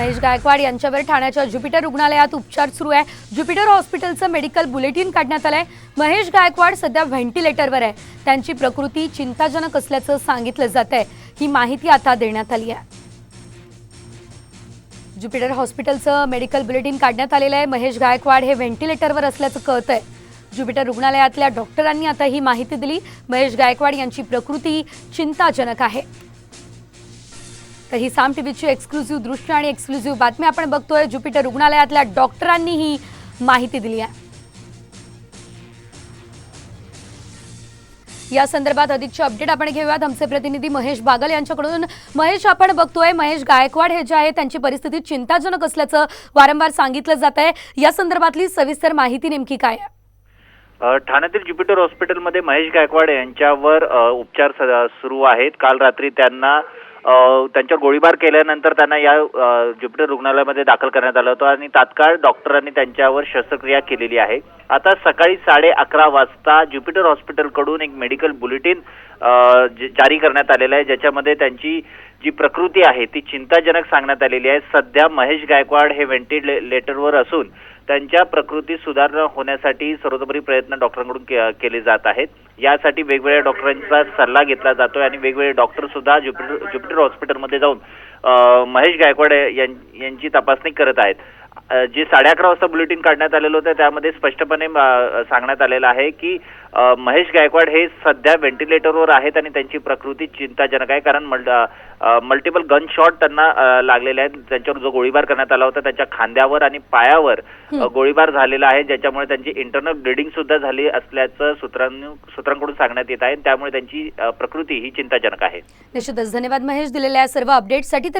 महेश गायकवाड यांच्यावर ठाण्याच्या ज्युपिटर रुग्णालयात उपचार सुरू आहे. ज्युपिटर हॉस्पिटलचं मेडिकल बुलेटिन काढण्यात आलंय. महेश गायकवाड सध्या व्हेंटिलेटरवर आहे. त्यांची प्रकृती चिंताजनक असल्याचं सांगितलं जात आहे ही माहिती आता देण्यात आली आहे. ज्युपिटर हॉस्पिटलचं मेडिकल बुलेटिन काढण्यात आलेलं आहे. महेश गायकवाड हे व्हेंटिलेटरवर असल्याचं कळत आहे ज्युपिटर रुग्णालयातल्या डॉक्टरांनी आता ही माहिती दिली. महेश गायकवाड यांची प्रकृती चिंताजनक आहे. तर ही साम टीव्हीची एक्सक्लुझिव्ह दृश्य आणि एक्सक्लुझिव्ह बातमी आपण बघतोय. ज्युपिटर रुग्णालयातल्या डॉक्टरांनी ही माहिती दिली आहे. या संदर्भात अधिकचे अपडेट आपण घेऊयात. आमचे प्रतिनिधी महेश बागल यांच्याकडून. महेश आपण बघतोय महेश गायकवाड हे जे आहे त्यांची परिस्थिती चिंताजनक असल्याचं वारंवार सांगितलं जात आहे. या संदर्भातली सविस्तर माहिती नेमकी काय आहे? ठाण्यातील ज्युपिटर हॉस्पिटलमध्ये महेश गायकवाड यांच्यावर उपचार सुरू आहेत. काल रात्री त्यांना त्यांच्यावर गोळीबार केल्यानंतर त्यांना या ज्युपिटर रुग्णालयामध्ये दाखल करण्यात आलं होतं आणि तात्काळ डॉक्टरांनी त्यांच्यावर शस्त्रक्रिया केलेली आहे. आता सकाळी साडे अकरा वाजता ज्युपिटर हॉस्पिटलकडून एक मेडिकल बुलेटिन ज- जारी करण्यात आलेलं आहे. ज्याच्यामध्ये त्यांची जी प्रकृती आहे ती चिंताजनक सांगण्यात आलेली आहे. सध्या महेश गायकवाड हे व्हेंटिलेटरवर असून त्यांच्या प्रकृती सुधारणा होण्यासाठी सर्वतोपरी प्रयत्न डॉक्टरांकडून के- केले जात आहेत. यासाठी वेगवेगळ्या डॉक्टरांचा सल्ला घेतला जातोय आणि वेगवेगळे डॉक्टर सुद्धा ज्युपिटर ज्युपिटर हॉस्पिटलमध्ये जाऊन महेश गायकवाड यां- यांची तपासणी करत आहेत. जे साडे अकरा वाजता बुलेटिन काढण्यात आलेलं होतं त्यामध्ये स्पष्टपणे सांगण्यात आलेलं आहे की महेश गायकवाड हे सध्या व्हेंटिलेटरवर आहेत आणि त्यांची प्रकृती चिंताजनक आहे. कारण मल्टिपल गन शॉट त्यांना लागलेले आहेत. त्यांच्यावर जो गोळीबार करण्यात आला होता त्यांच्या खांद्यावर आणि पायावर गोळीबार झालेला आहे. ज्याच्यामुळे त्यांची इंटरनल ब्लिडिंग सुद्धा झाली असल्याचं सूत्रांनी सूत्रांकडून सांगण्यात येत आहे. त्यामुळे त्यांची प्रकृती ही चिंताजनक आहे. निश्चितच. धन्यवाद महेश दिलेल्या सर्व अपडेटसाठी तर